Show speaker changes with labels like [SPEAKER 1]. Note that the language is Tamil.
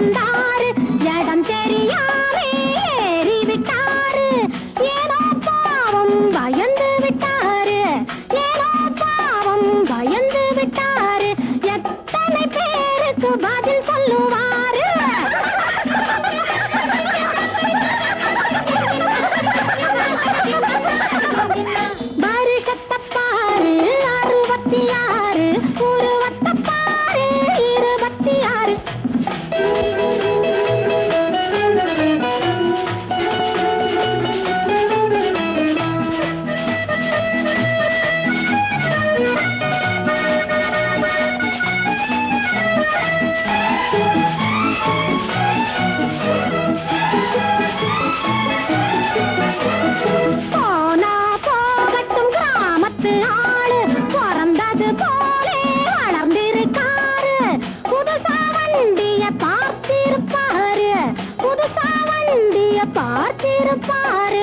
[SPEAKER 1] வந்தா பார்த்திருப்பாரு